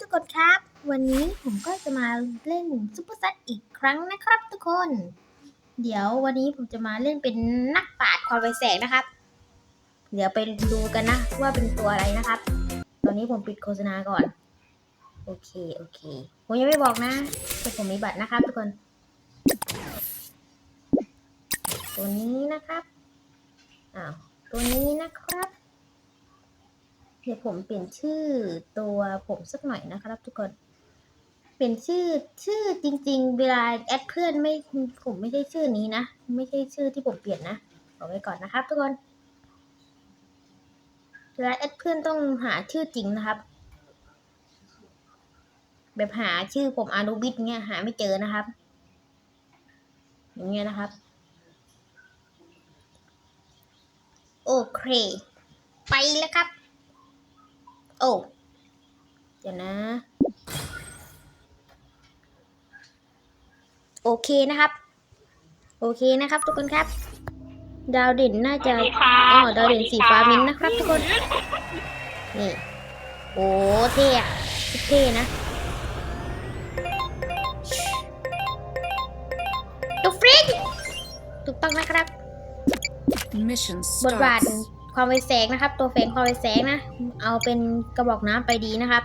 ทุกคนครับ วันนี้ผมก็จะมาเล่นซุปเปอร์ซัตอีกครั้งนะครับทุกคน เดี๋ยววันนี้ผมจะมาเล่นเป็นนักปราดความไวแสงนะครับ เดี๋ยวไปดูกันนะว่าเป็นตัวอะไรนะครับ ตอนนี้ผมปิดโฆษณาก่อน โอเคโอเค ผมยังไม่บอกนะแต่ผมมีบัตรนะครับทุกคน ตัวนี้นะครับอ้าวตัวนี้นะครับ ดี๋ยวผมเปลี่ยนชื่อตัวผมสักหน่อยนะครับทุกคนเปลี่ยนชื่อชื่อจริง ๆ เวลาแอดเพื่อนไม่ผมไม่ใช่ชื่อนี้นะ ไม่ใช่ชื่อที่ผมเปลี่ยนนะบอกไว้ก่อนนะครับ ทุกคนเวลาแอดเพื่อนต้องหาชื่อจริงนะครับ แบบหาชื่อผมอานุบิทเงี้ยหาไม่เจอนะครับ อย่างเงี้ยนะครับโอเค ไปแล้วครับ โอ้เดี๋ยวนะ โอเคนะครับ โอเคนะครับ ทุกคนครับ ดาวเด่นน่าจะอ๋อดาวเด่นสีฟ้ามิ้นท์นะครับ ทุกคน นี่โอ้เท่อะเท่นะดูฟริกถูกต้องนะครับ Mission บทบาท starts. ความไวแสงนะครับ ตัวแฝงความไวแสงนะ เอาเป็นกระบอกน้ำไปดีนะครับ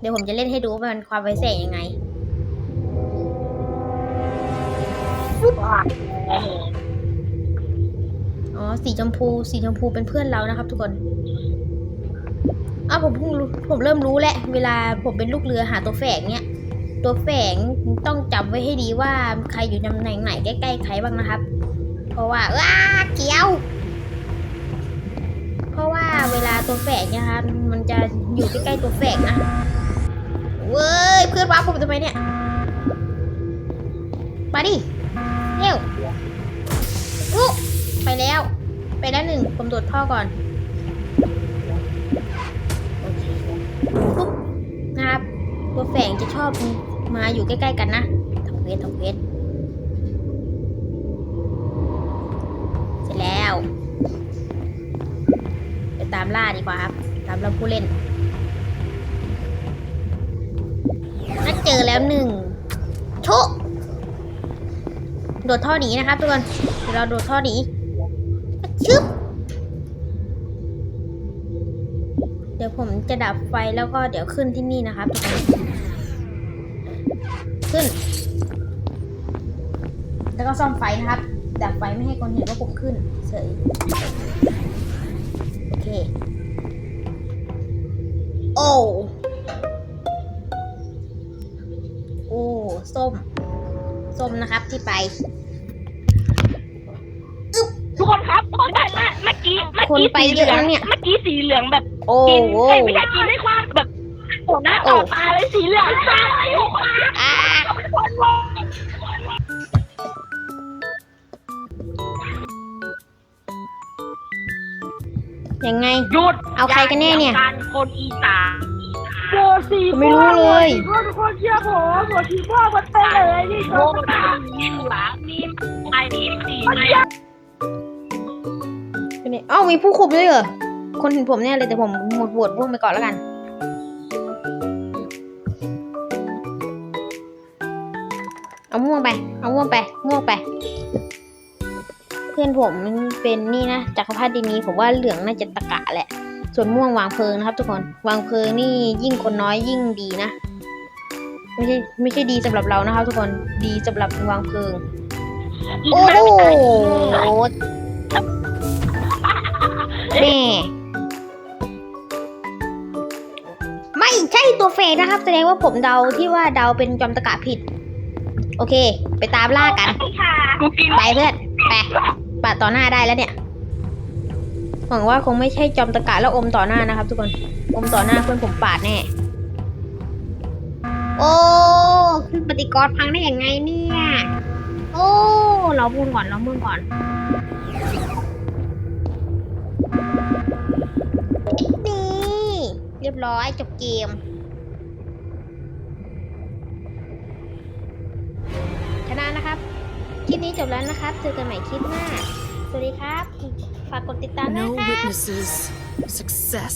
เดี๋ยวผมจะเล่นให้ดูว่ามันความไวแสงยังไงอ๋อสีชมพูสีชมพูเป็นเพื่อนเรานะครับ ทุกคนอ้าวผมเพิ่งรู้ผมเริ่มรู้แล้วเวลาผมเป็นลูกเรือหาตัวแฝงเนี่ยตัวแฝงต้องจำไว้ให้ดีว่าใครอยู่ตำแหน่งไหนใกล้ๆใครบ้างนะครับ เพราะว่าว้าเกี่ยว เพราะว่าเวลาตัวแฝงเนี่ยครับมันจะอยู่ใกล้ๆตัวแฝงนะเว้ยเพื่อนว้าผมทำไมเนี่ย มาดิเร็วอุ๊ไปแล้ว ไปแล้วหนึ่งผมตรวจท่อก่อนปุ๊บนะครับ ตัวแฝงจะชอบมาอยู่ใกล้ ๆ กันนะทำเวททำเวท ตามล่าดีกว่าครับตามเราผู้เล่นน่าเจอแล้วหนึ่งชุโดดท่อหนีนะครับทุกคนเดี๋ยวเราโดดท่อหนีชึบเดี๋ยวผมจะดับไฟแล้วก็เดี๋ยวขึ้นที่นี่นะครับทุกคนขึ้น แล้วก็ซ่อมไฟนะครับ ดับไฟไม่ให้คนเห็นว่าผมขึ้นเฉย โอเค โอ้ โอ้ ส้ม ส้มนะครับที่ไปทุกคนครับทุกคนได้เมื่อกี้เมื่อคนกี้ไปสีเยเหลือะองนะเนี่ย เมื่อกี้สีเหลืองแบบโอ้กินโห เอ้ยไม่ใช่กินได้กว้างแบบต่อหน้าโอ้ต่อตาเลยสีเหลืองตาย ไง หยุดเอาใครกันแน่เนี่ยอาการคนอีสานโบสีไม่รู้เลยทุกคนทุกคนเชื่อผมโบสีพ่อมันเป็นเลยนี่โบสีหลังนี่ไอ้นี่สีไม่เป็นไงเอ้ามีผู้คุมด้วยเหรอ คนเห็นผมเนี่ยเลยแต่ผมหมดบวชพุ่งไปก่อนแล้วกัน เอาม่วงไป เอาม่วงไป ม่วงไปเพื่อนผมมันเป็นนี่นะจักรพรรดินีผมว่าเหลืองน่าจะตะกะแหละ ส่วนม่วงวางเพลิงนะครับ ทุกคนวางเพลิงนี่ยิ่งคนน้อยยิ่งดีนะ ไม่ใช่ไม่ใช่ดีสำหรับเรานะครับ ทุกคนดีสำหรับวางเพลิง โอ้โหแม่ไม่ใช่ตัวเฟกนะครับ แสดงว่าผมเดาที่ว่าเดาเป็นจอมตะกะผิด โอเค ไปตามล่ากันกูกินไปเพื่อน ไป ปาดต่อหน้าได้แล้วเนี่ย หวังว่าคงไม่ใช่จอมตะกะแล้วอมต่อหน้านะครับ ทุกคน อมต่อหน้าเพื่อนผมปาดแน่ โอ้ขึ้นปฏิกรณ์พังได้ยังไงเนี่ย โอ้ เรามุ่งก่อน เรามุ่งก่อน นี่ เรียบร้อยจบเกม ลิปนี้จบแล้วนะครับเจอกันใหม่คลิปหน้า สวัสดีครับ ฝากกดติดตามด้วยนะครับ witnesses. Success.